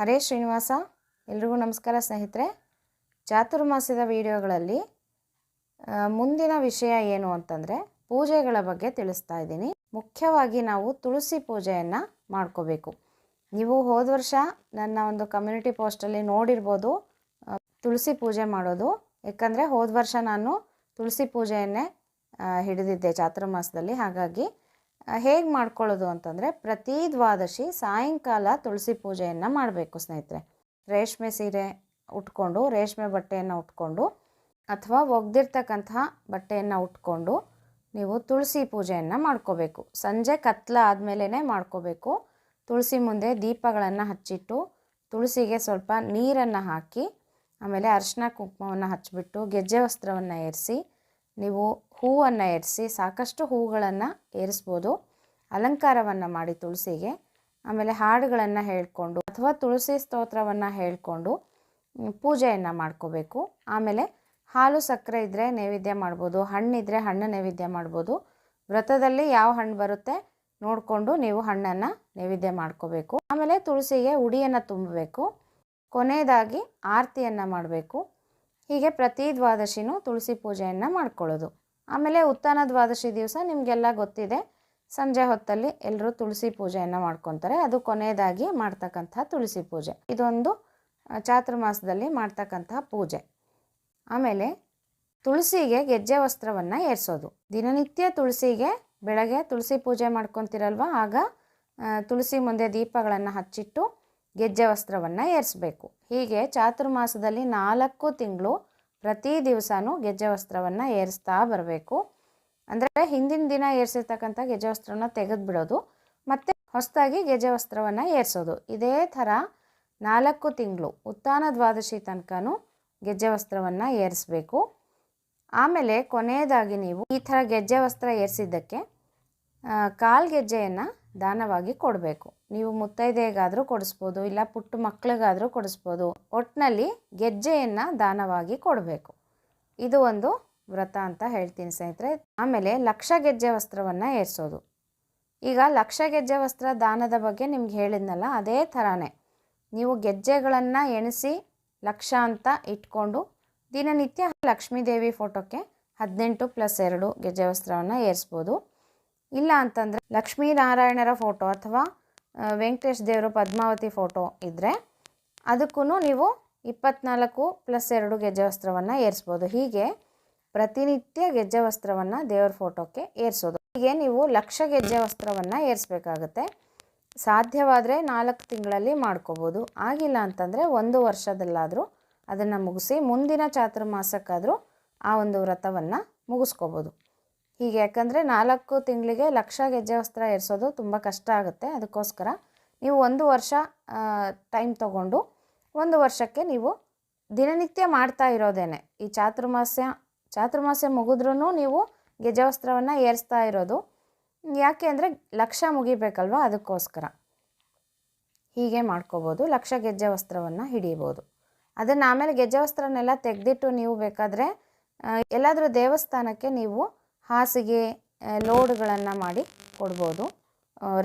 ಹರೇ ಶ್ರೀನಿವಾಸ, ಎಲ್ರಿಗೂ ನಮಸ್ಕಾರ ಸ್ನೇಹಿತರೆ. ಚಾತುರ್ಮಾಸ್ಯದ ವಿಡಿಯೋಗಳಲ್ಲಿ ಮುಂದಿನ ವಿಷಯ ಏನು ಅಂತಂದರೆ ಪೂಜೆಗಳ ಬಗ್ಗೆ ತಿಳಿಸ್ತಾ ಇದ್ದೀನಿ. ಮುಖ್ಯವಾಗಿ ನಾವು ತುಳಸಿ ಪೂಜೆಯನ್ನು ಮಾಡ್ಕೋಬೇಕು. ನೀವು ಹೋದ ವರ್ಷ ನನ್ನ ಒಂದು ಕಮ್ಯುನಿಟಿ ಪೋಸ್ಟಲ್ಲಿ ನೋಡಿರ್ಬೋದು ತುಳಸಿ ಪೂಜೆ ಮಾಡೋದು. ಯಾಕಂದರೆ ಹೋದ ವರ್ಷ ನಾನು ತುಳಸಿ ಪೂಜೆಯನ್ನೇ ಹಿಡಿದಿದ್ದೆ ಚಾತುರ್ಮಾಸದಲ್ಲಿ ಹಾಗಾಗಿ ಹೇಗೆ ಮಾಡ್ಕೊಳ್ಳೋದು ಅಂತಂದರೆ ಪ್ರತಿ ದ್ವಾದಶಿ ಸಾಯಂಕಾಲ ತುಳಸಿ ಪೂಜೆಯನ್ನು ಮಾಡಬೇಕು ಸ್ನೇಹಿತರೆ. ರೇಷ್ಮೆ ಸೀರೆ ಉಟ್ಕೊಂಡು, ರೇಷ್ಮೆ ಬಟ್ಟೆಯನ್ನು ಉಟ್ಕೊಂಡು ಅಥವಾ ಒಗ್ದಿರ್ತಕ್ಕಂತಹ ಬಟ್ಟೆಯನ್ನು ಉಟ್ಕೊಂಡು ನೀವು ತುಳಸಿ ಪೂಜೆಯನ್ನು ಮಾಡ್ಕೋಬೇಕು. ಸಂಜೆ ಕತ್ಲ ಆದಮೇಲೆ ಮಾಡ್ಕೋಬೇಕು. ತುಳಸಿ ಮುಂದೆ ದೀಪಗಳನ್ನು ಹಚ್ಚಿಟ್ಟು ತುಳಸಿಗೆ ಸ್ವಲ್ಪ ನೀರನ್ನು ಹಾಕಿ, ಆಮೇಲೆ ಅರಿಶಿನ ಕುಂಕುಮವನ್ನು ಹಚ್ಚಿಬಿಟ್ಟು ಗೆಜ್ಜೆ ವಸ್ತ್ರವನ್ನು ಏರಿಸಿ ನೀವು ಹೂವನ್ನು ಏರಿಸಿ ಸಾಕಷ್ಟು ಹೂಗಳನ್ನು ಏರಿಸ್ಬೋದು. ಅಲಂಕಾರವನ್ನು ಮಾಡಿ ತುಳಸಿಗೆ. ಆಮೇಲೆ ಹಾಡುಗಳನ್ನು ಹೇಳಿಕೊಂಡು ಅಥವಾ ತುಳಸಿ ಸ್ತೋತ್ರವನ್ನು ಹೇಳಿಕೊಂಡು ಪೂಜೆಯನ್ನು ಮಾಡ್ಕೋಬೇಕು. ಆಮೇಲೆ ಹಾಲು ಸಕ್ಕರೆ ಇದ್ದರೆ ನೈವೇದ್ಯ ಮಾಡ್ಬೋದು. ಹಣ್ಣಿದ್ರೆ ಹಣ್ಣು ನೈವೇದ್ಯ ಮಾಡ್ಬೋದು. ವ್ರತದಲ್ಲಿ ಯಾವ ಹಣ್ಣು ಬರುತ್ತೆ ನೋಡಿಕೊಂಡು ನೀವು ಹಣ್ಣನ್ನು ನೈವೇದ್ಯ ಮಾಡ್ಕೋಬೇಕು. ಆಮೇಲೆ ತುಳಸಿಗೆ ಉಡಿಯನ್ನು ತುಂಬಬೇಕು. ಕೊನೆಯದಾಗಿ ಆರತಿಯನ್ನು ಮಾಡಬೇಕು. ಹೀಗೆ ಪ್ರತಿ ದ್ವಾದಶಿನೂ ತುಳಸಿ ಪೂಜೆಯನ್ನು ಮಾಡ್ಕೊಳ್ಳೋದು. ಆಮೇಲೆ ಉತ್ಥಾನ ದ್ವಾದಶಿ ದಿವಸ ನಿಮಗೆಲ್ಲ ಗೊತ್ತಿದೆ. ಸಂಜೆ ಹೊತ್ತಲ್ಲಿ ಎಲ್ಲರೂ ತುಳಸಿ ಪೂಜೆಯನ್ನು ಮಾಡ್ಕೊತಾರೆ. ಅದು ಕೊನೆಯದಾಗಿ ಮಾಡ್ತಕ್ಕಂಥ ತುಳಸಿ ಪೂಜೆ. ಇದೊಂದು ಚಾತುರ್ಮಾಸದಲ್ಲಿ ಮಾಡ್ತಕ್ಕಂತಹ ಪೂಜೆ. ಆಮೇಲೆ ತುಳಸಿಗೆ ಗೆಜ್ಜೆ ವಸ್ತ್ರವನ್ನು ಏರಿಸೋದು. ದಿನನಿತ್ಯ ತುಳಸಿಗೆ ಬೆಳಗ್ಗೆ ತುಳಸಿ ಪೂಜೆ ಮಾಡ್ಕೊತಿರಲ್ವ? ಆಗ ತುಳಸಿ ಮುಂದೆ ದೀಪಗಳನ್ನು ಹಚ್ಚಿಟ್ಟು ಗೆಜ್ಜೆ ವಸ್ತ್ರವನ್ನು ಏರಿಸಬೇಕು. ಹೀಗೆ ಚಾತುರ್ಮಾಸದಲ್ಲಿ ನಾಲ್ಕು ತಿಂಗಳು ಪ್ರತಿ ದಿವಸನೂ ಗೆಜ್ಜೆ ವಸ್ತ್ರವನ್ನು ಏರಿಸ್ತಾ ಬರಬೇಕು. ಅಂದರೆ ಹಿಂದಿನ ದಿನ ಏರಿಸಿರ್ತಕ್ಕಂಥ ಗೆಜ್ಜೆ ವಸ್ತ್ರನ ತೆಗೆದು ಬಿಡೋದು, ಮತ್ತು ಹೊಸದಾಗಿ ಗೆಜ್ಜೆ ವಸ್ತ್ರವನ್ನು ಏರಿಸೋದು. ಇದೇ ಥರ ನಾಲ್ಕು ತಿಂಗಳು ಉತ್ಥಾನ ದ್ವಾದಶಿ ತನಕನೂ ಗೆಜ್ಜೆ ವಸ್ತ್ರವನ್ನು ಏರಿಸಬೇಕು. ಆಮೇಲೆ ಕೊನೆಯದಾಗಿ ನೀವು ಈ ಥರ ಗೆಜ್ಜೆ ವಸ್ತ್ರ ಏರಿಸಿದ್ದಕ್ಕೆ ಕಾಲು ಗೆಜ್ಜೆಯನ್ನು ದಾನವಾಗಿ ಕೊಡಬೇಕು. ನೀವು ಮುತ್ತೈದೆಗಾದರೂ ಕೊಡಿಸ್ಬೋದು, ಇಲ್ಲ ಪುಟ್ಟ ಮಕ್ಕಳಿಗಾದರೂ ಕೊಡಿಸ್ಬೋದು. ಒಟ್ಟಿನಲ್ಲಿ ಗೆಜ್ಜೆಯನ್ನು ದಾನವಾಗಿ ಕೊಡಬೇಕು. ಇದು ಒಂದು ವ್ರತ ಅಂತ ಹೇಳ್ತೀನಿ ಸ್ನೇಹಿತರೆ. ಆಮೇಲೆ ಲಕ್ಷ ಗೆಜ್ಜೆ ವಸ್ತ್ರವನ್ನು ಏರಿಸೋದು. ಈಗ ಲಕ್ಷ ಗೆಜ್ಜೆ ವಸ್ತ್ರ ದಾನದ ಬಗ್ಗೆ ನಿಮ್ಗೆ ಹೇಳಿದ್ನಲ್ಲ, ಅದೇ ಥರನೇ. ನೀವು ಗೆಜ್ಜೆಗಳನ್ನು ಎಣಿಸಿ ಲಕ್ಷ ಅಂತ ಇಟ್ಕೊಂಡು ದಿನನಿತ್ಯ ಲಕ್ಷ್ಮೀದೇವಿ ಫೋಟೋಕ್ಕೆ ಹದಿನೆಂಟು ಪ್ಲಸ್ ಎರಡು ಗೆಜ್ಜೆ ವಸ್ತ್ರವನ್ನು ಏರಿಸ್ಬೋದು. ಇಲ್ಲ ಅಂತಂದರೆ ಲಕ್ಷ್ಮೀನಾರಾಯಣರ ಫೋಟೋ ಅಥವಾ ವೆಂಕಟೇಶ್ ದೇವರು ಪದ್ಮಾವತಿ ಫೋಟೋ ಇದ್ದರೆ ಅದಕ್ಕೂ ನೀವು ಇಪ್ಪತ್ನಾಲ್ಕು ಪ್ಲಸ್ ಎರಡು ಗೆಜ್ಜೆ ವಸ್ತ್ರವನ್ನು ಏರಿಸ್ಬೋದು. ಹೀಗೆ ಪ್ರತಿನಿತ್ಯ ಗೆಜ್ಜೆ ವಸ್ತ್ರವನ್ನು ದೇವರ ಫೋಟೋಕ್ಕೆ ಏರಿಸೋದು. ಹೀಗೆ ನೀವು ಲಕ್ಷ ಗೆಜ್ಜೆ ವಸ್ತ್ರವನ್ನು ಏರಿಸಬೇಕಾಗತ್ತೆ. ಸಾಧ್ಯವಾದರೆ ನಾಲ್ಕು ತಿಂಗಳಲ್ಲಿ ಮಾಡ್ಕೋಬೋದು. ಆಗಿಲ್ಲ ಅಂತಂದರೆ ಒಂದು ವರ್ಷದಲ್ಲಾದರೂ ಅದನ್ನು ಮುಗಿಸಿ ಮುಂದಿನ ಚಾತುರ್ಮಾಸಕ್ಕಾದರೂ ಆ ಒಂದು ವ್ರತವನ್ನು ಮುಗಿಸ್ಕೋಬೋದು. ಹೀಗೆ ಯಾಕಂದರೆ ನಾಲ್ಕು ತಿಂಗಳಿಗೆ ಲಕ್ಷ ಗೆಜ್ಜೆ ವಸ್ತ್ರ ಏರಿಸೋದು ತುಂಬ ಕಷ್ಟ ಆಗುತ್ತೆ, ಅದಕ್ಕೋಸ್ಕರ. ನೀವು ಒಂದು ವರ್ಷ ಟೈಮ್ ತಗೊಂಡು ಒಂದು ವರ್ಷಕ್ಕೆ ನೀವು ದಿನನಿತ್ಯ ಮಾಡ್ತಾ ಇರೋದೇನೆ. ಈ ಚಾತುರ್ಮಾಸ್ಯ ಚಾತುರ್ಮಾಸ್ಯ ಮುಗಿದ್ರೂ ನೀವು ಗೆಜ್ಜೆ ವಸ್ತ್ರವನ್ನು ಏರಿಸ್ತಾ ಇರೋದು. ಯಾಕೆ ಅಂದರೆ ಲಕ್ಷ ಮುಗಿಬೇಕಲ್ವ, ಅದಕ್ಕೋಸ್ಕರ. ಹೀಗೆ ಮಾಡ್ಕೋಬೋದು, ಲಕ್ಷ ಗೆಜ್ಜೆ ವಸ್ತ್ರವನ್ನು ಹಿಡಿಬೋದು. ಅದನ್ನು ಆಮೇಲೆ ಗೆಜ್ಜೆ ವಸ್ತ್ರನೆಲ್ಲ ತೆಗೆದಿಟ್ಟು ನೀವು ಬೇಕಾದರೆ ಎಲ್ಲಾದರೂ ದೇವಸ್ಥಾನಕ್ಕೆ ನೀವು ಹಾಸಿಗೆ ಲೋಡ್ಗಳನ್ನು ಮಾಡಿ ಕೊಡ್ಬೋದು.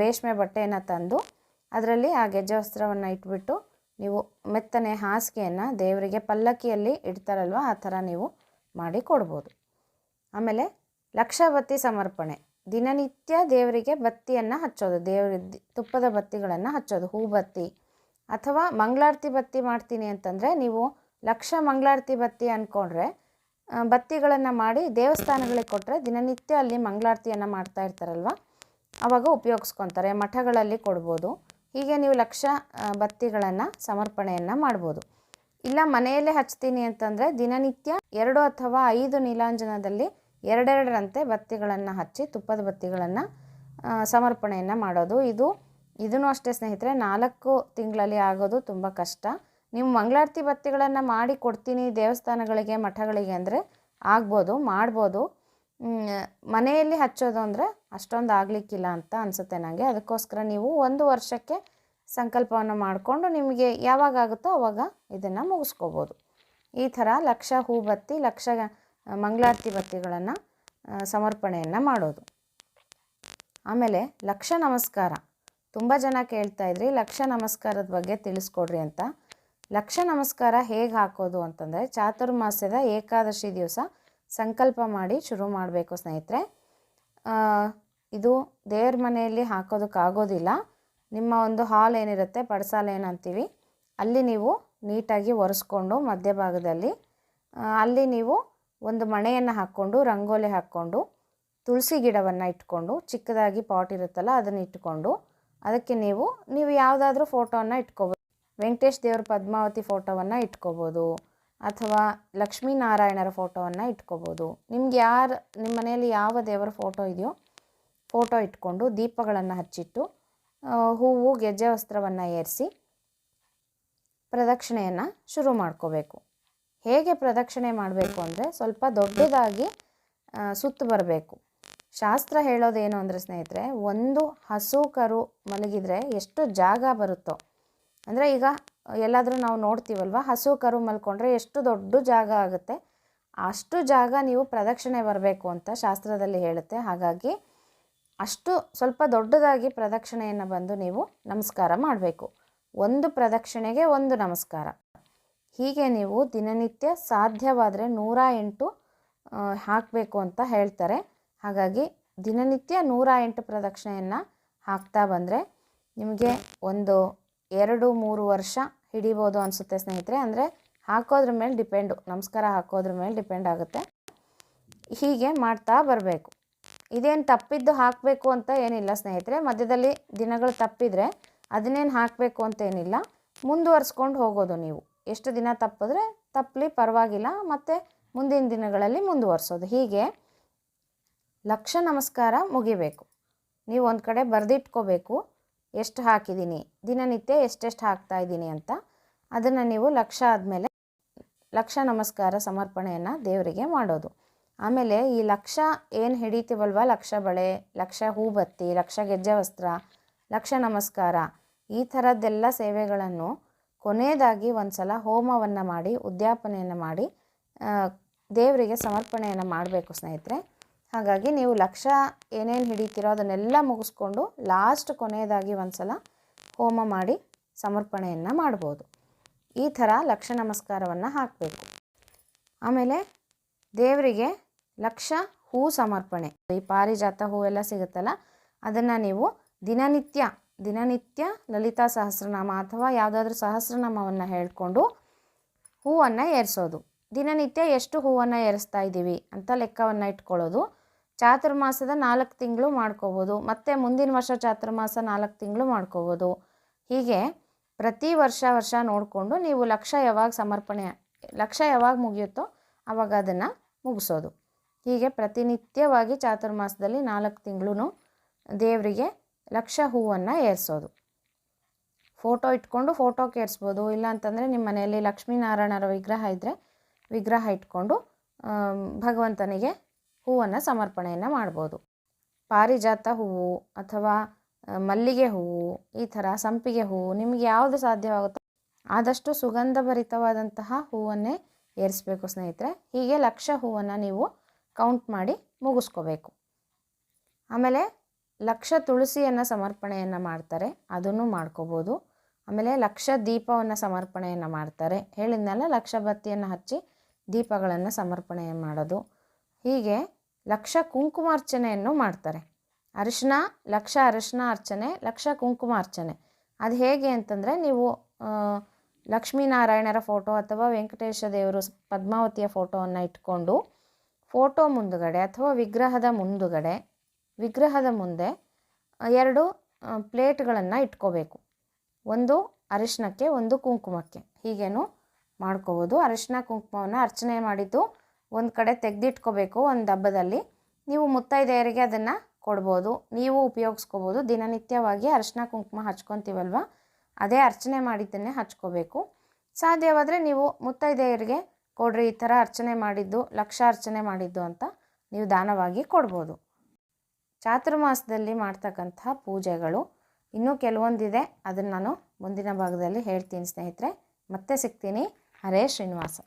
ರೇಷ್ಮೆ ಬಟ್ಟೆಯನ್ನು ತಂದು ಅದರಲ್ಲಿ ಆ ಗೆಜ್ಜೆ ವಸ್ತ್ರವನ್ನು ಇಟ್ಬಿಟ್ಟು ನೀವು ಮೆತ್ತನೆ ಹಾಸಿಗೆಯನ್ನು ದೇವರಿಗೆ ಪಲ್ಲಕ್ಕಿಯಲ್ಲಿ ಇಡ್ತಾರಲ್ವ, ಆ ಥರ ನೀವು ಮಾಡಿ ಕೊಡ್ಬೋದು. ಆಮೇಲೆ ಲಕ್ಷ ಬತ್ತಿ ಸಮರ್ಪಣೆ. ದಿನನಿತ್ಯ ದೇವರಿಗೆ ಬತ್ತಿಯನ್ನು ಹಚ್ಚೋದು, ದೇವರ ತುಪ್ಪದ ಬತ್ತಿಗಳನ್ನು ಹಚ್ಚೋದು ಹೂ ಬತ್ತಿ ಅಥವಾ ಮಂಗಳಾರತಿ ಬತ್ತಿ ಮಾಡ್ತೀನಿ ಅಂತಂದರೆ ನೀವು ಲಕ್ಷ ಮಂಗಳಾರತಿ ಬತ್ತಿ ಅಂದ್ಕೊಂಡ್ರೆ ಬತ್ತಿಗಳನ್ನು ಮಾಡಿ ದೇವಸ್ಥಾನಗಳಿಗೆ ಕೊಟ್ಟರೆ ದಿನನಿತ್ಯ ಅಲ್ಲಿ ಮಂಗಳಾರತಿಯನ್ನು ಮಾಡ್ತಾ ಇರ್ತಾರಲ್ವ? ಆವಾಗ ಉಪಯೋಗಿಸ್ಕೊತಾರೆ, ಮಠಗಳಲ್ಲಿ ಕೊಡ್ಬೋದು. ಹೀಗೆ ನೀವು ಲಕ್ಷ ಬತ್ತಿಗಳನ್ನು, ಸಮರ್ಪಣೆಯನ್ನು ಮಾಡ್ಬೋದು. ಇಲ್ಲ, ಮನೆಯಲ್ಲೇ ಹಚ್ತೀನಿ ಅಂತಂದರೆ ದಿನನಿತ್ಯ ಎರಡು ಅಥವಾ ಐದು ನೀಲಾಂಜನದಲ್ಲಿ ಎರಡೆರಡರಂತೆ ಬತ್ತಿಗಳನ್ನು ಹಚ್ಚಿ ತುಪ್ಪದ ಬತ್ತಿಗಳನ್ನು ಸಮರ್ಪಣೆಯನ್ನು ಮಾಡೋದು. ಇದು ಇದೂ ಅಷ್ಟೇ ಸ್ನೇಹಿತರೆ, ನಾಲ್ಕು ತಿಂಗಳಲ್ಲಿ ಆಗೋದು ತುಂಬ ಕಷ್ಟ. ನೀವು ಮಂಗಳಾರತಿ ಬತ್ತಿಗಳನ್ನು ಮಾಡಿ ಕೊಡ್ತೀನಿ ದೇವಸ್ಥಾನಗಳಿಗೆ, ಮಠಗಳಿಗೆ ಅಂದರೆ ಆಗ್ಬೋದು, ಮಾಡ್ಬೋದು. ಮನೆಯಲ್ಲಿ ಹಚ್ಚೋದು ಅಂದರೆ ಅಷ್ಟೊಂದು ಆಗಲಿಕ್ಕಿಲ್ಲ ಅಂತ ಅನಿಸುತ್ತೆ ನನಗೆ ಅದಕ್ಕೋಸ್ಕರ ನೀವು ಒಂದು ವರ್ಷಕ್ಕೆ ಸಂಕಲ್ಪವನ್ನು ಮಾಡಿಕೊಂಡು ನಿಮಗೆ ಯಾವಾಗ ಆಗುತ್ತೋ ಅವಾಗ ಇದನ್ನು ಮುಗಿಸ್ಕೋಬೋದು. ಈ ಥರ ಲಕ್ಷ ಹೂ ಬತ್ತಿ, ಲಕ್ಷ ಮಂಗಳಾರತಿ ಬತ್ತಿಗಳನ್ನು ಸಮರ್ಪಣೆಯನ್ನು ಮಾಡೋದು. ಆಮೇಲೆ ಲಕ್ಷ ನಮಸ್ಕಾರ. ತುಂಬ ಜನ ಕೇಳ್ತಾ ಇದ್ರಿ, ಲಕ್ಷ ನಮಸ್ಕಾರದ ಬಗ್ಗೆ ತಿಳಿಸ್ಕೊಡ್ರಿ ಅಂತ. ಲಕ್ಷ ನಮಸ್ಕಾರ ಹೇಗೆ ಹಾಕೋದು ಅಂತಂದರೆ ಚಾತುರ್ಮಾಸ್ಯದ ಏಕಾದಶಿ ದಿವಸ ಸಂಕಲ್ಪ ಮಾಡಿ ಶುರು ಮಾಡಬೇಕು ಸ್ನೇಹಿತರೆ. ಇದು ದೇವ್ರ ಮನೆಯಲ್ಲಿ ಹಾಕೋದಕ್ಕಾಗೋದಿಲ್ಲ. ನಿಮ್ಮ ಒಂದು ಹಾಲ್ ಏನಿರುತ್ತೆ, ಪಡಸಾಲ ಏನಂತೀವಿ, ಅಲ್ಲಿ ನೀವು ನೀಟಾಗಿ ಒರೆಸ್ಕೊಂಡು ಮಧ್ಯಭಾಗದಲ್ಲಿ ಅಲ್ಲಿ ನೀವು ಒಂದು ಮಣೆಯನ್ನು ಹಾಕ್ಕೊಂಡು, ರಂಗೋಲಿ ಹಾಕ್ಕೊಂಡು, ತುಳಸಿ ಗಿಡವನ್ನು ಇಟ್ಕೊಂಡು, ಚಿಕ್ಕದಾಗಿ ಪಾಟ್ ಇರುತ್ತಲ್ಲ ಅದನ್ನು ಇಟ್ಕೊಂಡು, ಅದಕ್ಕೆ ನೀವು ನೀವು ಯಾವುದಾದ್ರೂ ಫೋಟೋವನ್ನು ಇಟ್ಕೋಬೋದು. ವೆಂಕಟೇಶ್ ದೇವ್ರ ಪದ್ಮಾವತಿ ಫೋಟೋವನ್ನು ಇಟ್ಕೋಬೋದು. ಅಥವಾ ಲಕ್ಷ್ಮೀನಾರಾಯಣರ ಫೋಟೋವನ್ನು ಇಟ್ಕೋಬೋದು. ನಿಮ್ಗೆ ಯಾರು, ನಿಮ್ಮ ಮನೆಯಲ್ಲಿ ಯಾವ ದೇವರ ಫೋಟೋ ಇದೆಯೋ ಫೋಟೋ ಇಟ್ಕೊಂಡು ದೀಪಗಳನ್ನು ಹಚ್ಚಿಟ್ಟು ಹೂವು, ಗೆಜ್ಜೆ ವಸ್ತ್ರವನ್ನು ಏರಿಸಿ ಪ್ರದಕ್ಷಿಣೆಯನ್ನು ಶುರು ಮಾಡ್ಕೋಬೇಕು. ಹೇಗೆ ಪ್ರದಕ್ಷಿಣೆ ಮಾಡಬೇಕು ಅಂದರೆ ಸ್ವಲ್ಪ ದೊಡ್ಡದಾಗಿ ಸುತ್ತು ಬರಬೇಕು. ಶಾಸ್ತ್ರ ಹೇಳೋದೇನು ಅಂದರೆ ಸ್ನೇಹಿತರೆ, ಒಂದು ಹಸು ಕರು ಮಲಗಿದರೆ ಎಷ್ಟು ಜಾಗ ಬರುತ್ತೋ ಅಂದರೆ ಈಗ, ಎಲ್ಲಾದರೂ ನಾವು ನೋಡ್ತೀವಲ್ವ? ಹಸು ಕರು ಮಲ್ಕೊಂಡ್ರೆ ಎಷ್ಟು ದೊಡ್ಡ ಜಾಗ ಆಗುತ್ತೆ. ಅಷ್ಟು ಜಾಗ ನೀವು ಪ್ರದಕ್ಷಿಣೆ ಬರಬೇಕು ಅಂತ ಶಾಸ್ತ್ರದಲ್ಲಿ ಹೇಳುತ್ತೆ. ಹಾಗಾಗಿ ಅಷ್ಟು ಸ್ವಲ್ಪ ದೊಡ್ಡದಾಗಿ ಪ್ರದಕ್ಷಿಣೆಯನ್ನು ಬಂದು ನೀವು ನಮಸ್ಕಾರ ಮಾಡಬೇಕು. ಒಂದು ಪ್ರದಕ್ಷಿಣೆಗೆ ಒಂದು ನಮಸ್ಕಾರ. ಹೀಗೆ ನೀವು ದಿನನಿತ್ಯ ಸಾಧ್ಯವಾದರೆ ನೂರ ಎಂಟು ಹಾಕಬೇಕು ಅಂತ ಹೇಳ್ತಾರೆ. ಹಾಗಾಗಿ ದಿನನಿತ್ಯ ನೂರ ಎಂಟು ಪ್ರದಕ್ಷಿಣೆಯನ್ನು ಹಾಕ್ತಾ ಬಂದರೆ ನಿಮಗೆ ಒಂದು ಎರಡು ಮೂರು ವರ್ಷ ಹಿಡಿಬೋದು ಅನಿಸುತ್ತೆ ಸ್ನೇಹಿತರೆ. ಅಂದರೆ ಹಾಕೋದ್ರ ಮೇಲೆ ಡಿಪೆಂಡು. ನಮಸ್ಕಾರ ಹಾಕೋದ್ರ ಮೇಲೆ ಡಿಪೆಂಡ್ ಆಗುತ್ತೆ. ಹೀಗೆ ಮಾಡ್ತಾ ಬರಬೇಕು. ಇದೇನು ತಪ್ಪಿದ್ದು ಹಾಕಬೇಕು ಅಂತ ಏನಿಲ್ಲ ಸ್ನೇಹಿತರೆ. ಮಧ್ಯದಲ್ಲಿ ದಿನಗಳು ತಪ್ಪಿದರೆ ಅದನ್ನೇನು ಹಾಕಬೇಕು ಅಂತ ಏನಿಲ್ಲ. ಮುಂದುವರ್ಸ್ಕೊಂಡು ಹೋಗೋದು ನೀವು. ಎಷ್ಟು ದಿನ ತಪ್ಪಿದ್ರೆ ತಪ್ಪಲಿ ಪರವಾಗಿಲ್ಲ. ಮತ್ತು ಮುಂದಿನ ದಿನಗಳಲ್ಲಿ ಮುಂದುವರ್ಸೋದು. ಹೀಗೆ ಲಕ್ಷ ನಮಸ್ಕಾರ ಮುಗಿಬೇಕು. ನೀವು ಒಂದು ಕಡೆ ಬರೆದಿಟ್ಕೋಬೇಕು. ಎಷ್ಟು ಹಾಕಿದ್ದೀನಿ, ದಿನನಿತ್ಯ ಎಷ್ಟೆಷ್ಟು ಹಾಕ್ತಾ ಇದ್ದೀನಿ ಅಂತ ಅದನ್ನು ನೀವು ಲಕ್ಷ ಆದಮೇಲೆ ಲಕ್ಷ ನಮಸ್ಕಾರ ಸಮರ್ಪಣೆಯನ್ನು ದೇವರಿಗೆ ಮಾಡೋದು. ಆಮೇಲೆ ಈ ಲಕ್ಷ ಏನು ಹಿಡಿತೀವಲ್ವ? ಲಕ್ಷ ಬಳೆ, ಲಕ್ಷ ಹೂಬತ್ತಿ, ಲಕ್ಷ ಗೆಜ್ಜೆ ವಸ್ತ್ರ, ಲಕ್ಷ ನಮಸ್ಕಾರ, ಈ ಥರದ್ದೆಲ್ಲ ಸೇವೆಗಳನ್ನು ಕೊನೆಯದಾಗಿ ಒಂದು ಸಲ ಹೋಮವನ್ನು ಮಾಡಿ, ಉದ್ಯಾಪನೆಯನ್ನು ಮಾಡಿ ದೇವರಿಗೆ ಸಮರ್ಪಣೆಯನ್ನು ಮಾಡಬೇಕು ಸ್ನೇಹಿತರೆ. ಹಾಗಾಗಿ ನೀವು ಲಕ್ಷ ಏನೇನು ಹಿಡಿತೀರೋ ಅದನ್ನೆಲ್ಲ ಮುಗಿಸ್ಕೊಂಡು ಲಾಸ್ಟ್ ಕೊನೆಯದಾಗಿ ಒಂದು ಸಲ ಹೋಮ ಮಾಡಿ ಸಮರ್ಪಣೆಯನ್ನು ಮಾಡ್ಬೋದು. ಈ ಥರ ಲಕ್ಷ ನಮಸ್ಕಾರವನ್ನು ಹಾಕಬೇಕು. ಆಮೇಲೆ ದೇವರಿಗೆ ಲಕ್ಷ ಹೂ ಸಮರ್ಪಣೆ. ಈ ಪಾರಿಜಾತ ಹೂವೆಲ್ಲ ಸಿಗುತ್ತಲ್ಲ, ಅದನ್ನು ನೀವು ದಿನನಿತ್ಯ ದಿನನಿತ್ಯ ಲಲಿತಾ ಸಹಸ್ರನಾಮ ಅಥವಾ ಯಾವುದಾದ್ರೂ ಸಹಸ್ರನಾಮವನ್ನು ಹೇಳ್ಕೊಂಡು ಹೂವನ್ನು ಏರಿಸೋದು. ದಿನನಿತ್ಯ ಎಷ್ಟು ಹೂವನ್ನು ಏರಿಸ್ತಾ ಇದ್ದೀವಿ ಅಂತ ಲೆಕ್ಕವನ್ನು ಇಟ್ಕೊಳ್ಳೋದು. ಚಾತುರ್ಮಾಸದ ನಾಲ್ಕು ತಿಂಗಳು ಮಾಡ್ಕೋಬೋದು. ಮತ್ತು ಮುಂದಿನ ವರ್ಷ ಚಾತುರ್ಮಾಸ ನಾಲ್ಕು ತಿಂಗಳು ಮಾಡ್ಕೋಬೋದು. ಹೀಗೆ ಪ್ರತಿ ವರ್ಷ ವರ್ಷ ನೋಡಿಕೊಂಡು ನೀವು ಲಕ್ಷ ಯಾವಾಗ ಸಮರ್ಪಣೆ, ಲಕ್ಷ ಯಾವಾಗ ಮುಗಿಯುತ್ತೋ ಆವಾಗ ಅದನ್ನು ಮುಗಿಸೋದು. ಹೀಗೆ ಪ್ರತಿನಿತ್ಯವಾಗಿ ಚಾತುರ್ಮಾಸದಲ್ಲಿ ನಾಲ್ಕು ತಿಂಗಳೂ ದೇವರಿಗೆ ಲಕ್ಷ ಹೂವನ್ನು ಏರಿಸೋದು. ಫೋಟೋ ಇಟ್ಕೊಂಡು ಫೋಟೋಕ್ಕೆ ಇಲ್ಲ ಅಂತಂದರೆ ನಿಮ್ಮ ಮನೆಯಲ್ಲಿ ಲಕ್ಷ್ಮೀನಾರಾಯಣರ ವಿಗ್ರಹ ಇದ್ದರೆ ವಿಗ್ರಹ ಇಟ್ಕೊಂಡು ಭಗವಂತನಿಗೆ ಹೂವನ್ನು ಸಮರ್ಪಣೆಯನ್ನು ಮಾಡ್ಬೋದು. ಪಾರಿಜಾತ ಹೂವು ಅಥವಾ ಮಲ್ಲಿಗೆ ಹೂವು, ಈ ಥರ ಸಂಪಿಗೆ ಹೂವು ನಿಮಗೆ ಯಾವುದು ಸಾಧ್ಯವಾಗುತ್ತೋ ಆದಷ್ಟು ಸುಗಂಧಭರಿತವಾದಂತಹ ಹೂವನ್ನೇ ಏರಿಸಬೇಕು ಸ್ನೇಹಿತರೆ. ಹೀಗೆ ಲಕ್ಷ ಹೂವನ್ನು ನೀವು ಕೌಂಟ್ ಮಾಡಿ ಮುಗಿಸ್ಕೋಬೇಕು. ಆಮೇಲೆ ಲಕ್ಷ ತುಳಸಿಯನ್ನು ಸಮರ್ಪಣೆಯನ್ನು ಮಾಡ್ತಾರೆ, ಅದನ್ನು ಮಾಡ್ಕೋಬೋದು. ಆಮೇಲೆ ಲಕ್ಷ ದೀಪವನ್ನು ಸಮರ್ಪಣೆಯನ್ನು ಮಾಡ್ತಾರೆ. ಹೇಳಿದ್ನಲ್ಲ, ಲಕ್ಷ ಬತ್ತಿಯನ್ನು ಹಚ್ಚಿ ದೀಪಗಳನ್ನು ಸಮರ್ಪಣೆ ಮಾಡೋದು. ಹೀಗೆ ಲಕ್ಷ ಕುಂಕುಮಾರ್ಚನೆಯನ್ನು ಮಾಡ್ತಾರೆ. ಅರಿಶಿನ, ಲಕ್ಷ ಅರಿಶಿನ ಅರ್ಚನೆ, ಲಕ್ಷ ಕುಂಕುಮಾರ್ಚನೆ ಅದು ಹೇಗೆ ಅಂತಂದರೆ ನೀವು ಲಕ್ಷ್ಮೀನಾರಾಯಣರ ಫೋಟೋ ಅಥವಾ ವೆಂಕಟೇಶ ದೇವರು ಪದ್ಮಾವತಿಯ ಫೋಟೋವನ್ನು ಇಟ್ಕೊಂಡು ಫೋಟೋ ಮುಂದುಗಡೆ ಅಥವಾ ವಿಗ್ರಹದ ಮುಂದುಗಡೆ, ವಿಗ್ರಹದ ಮುಂದೆ ಎರಡು ಪ್ಲೇಟ್ಗಳನ್ನು ಇಟ್ಕೋಬೇಕು. ಒಂದು ಅರಿಶಿನಕ್ಕೆ, ಒಂದು ಕುಂಕುಮಕ್ಕೆ. ಹೀಗೇನು ಮಾಡ್ಕೋಬೋದು. ಅರಿಶಿನ ಕುಂಕುಮವನ್ನು ಅರ್ಚನೆ ಮಾಡಿದ್ದು ಒಂದು ಕಡೆ ತೆಗೆದಿಟ್ಕೋಬೇಕು ಒಂದು ಡಬ್ಬದಲ್ಲಿ ನೀವು ಮುತ್ತೈದೆಯರಿಗೆ ಅದನ್ನು ಕೊಡ್ಬೋದು. ನೀವು ಉಪಯೋಗಿಸ್ಕೋಬೋದು. ದಿನನಿತ್ಯವಾಗಿ ಅರ್ಶಿನ ಕುಂಕುಮ ಹಚ್ಕೊತೀವಲ್ವ? ಅದೇ ಅರ್ಚನೆ ಮಾಡಿದ್ದನ್ನೇ ಹಚ್ಕೋಬೇಕು. ಸಾಧ್ಯವಾದರೆ ನೀವು ಮುತ್ತೈದೆಯರಿಗೆ ಕೊಡ್ರಿ, ಈ ಥರ ಅರ್ಚನೆ ಮಾಡಿದ್ದು, ಲಕ್ಷ ಅರ್ಚನೆ ಮಾಡಿದ್ದು ಅಂತ ನೀವು ದಾನವಾಗಿ ಕೊಡ್ಬೋದು. ಚಾತುರ್ಮಾಸದಲ್ಲಿ ಮಾಡ್ತಕ್ಕಂಥ ಪೂಜೆಗಳು. ಇನ್ನೂ ಕೆಲವೊಂದಿದೆ. ಅದನ್ನು ನಾನು ಮುಂದಿನ ಭಾಗದಲ್ಲಿ ಹೇಳ್ತೀನಿ ಸ್ನೇಹಿತರೆ. ಮತ್ತೆ ಸಿಗ್ತೀನಿ. ಹರೇ ಶ್ರೀನಿವಾಸ.